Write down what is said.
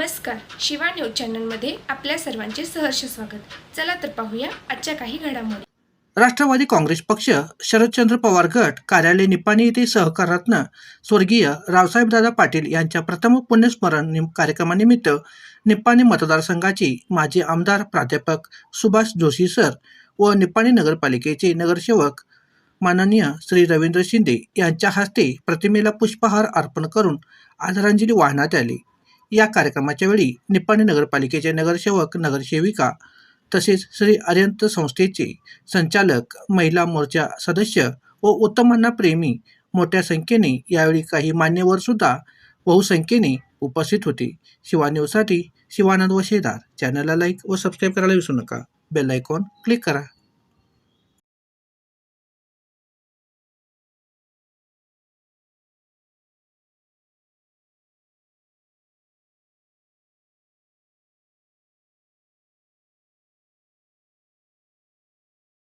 नमस्कार शिवा न्यूज चॅनलमध्ये आपल्या सर्वांचे सहर्ष स्वागत. चला तर पाहूया आजच्या काही घडामोडी. राष्ट्रवादी काँग्रेस पक्ष शरदचंद्र पवार गट कार्यालय निपाणी येथे सहकारत्न स्वर्गीय रावसाहेबदादा पाटील यांच्या प्रथम पुण्यस्मरण कार्यक्रमानिमित्त निपाणी मतदारसंघाची माजी आमदार प्राध्यापक सुभाष जोशी सर व निपाणी नगरपालिकेचे नगरसेवक माननीय श्री रवींद्र शिंदे यांच्या हस्ते प्रतिमेला पुष्पहार अर्पण करून आदरांजली वाहण्यात आली. या कार्यक्रमाच्या वेळी निपाणी नगरपालिकेचे नगरसेवक नगरसेविका तसेच श्री आर्यंत संस्थेचे संचालक महिला मोर्चा सदस्य व उत्तमांना प्रेमी मोठ्या संख्येने यावेळी काही मान्यवर सुद्धा बहुसंख्येने उपस्थित होते. शिवा न्यूजसाठी शिवानंद व शेदार चॅनलला लाईक व सबस्क्राईब करायला विसरू नका. बेल आयकॉन क्लिक करा.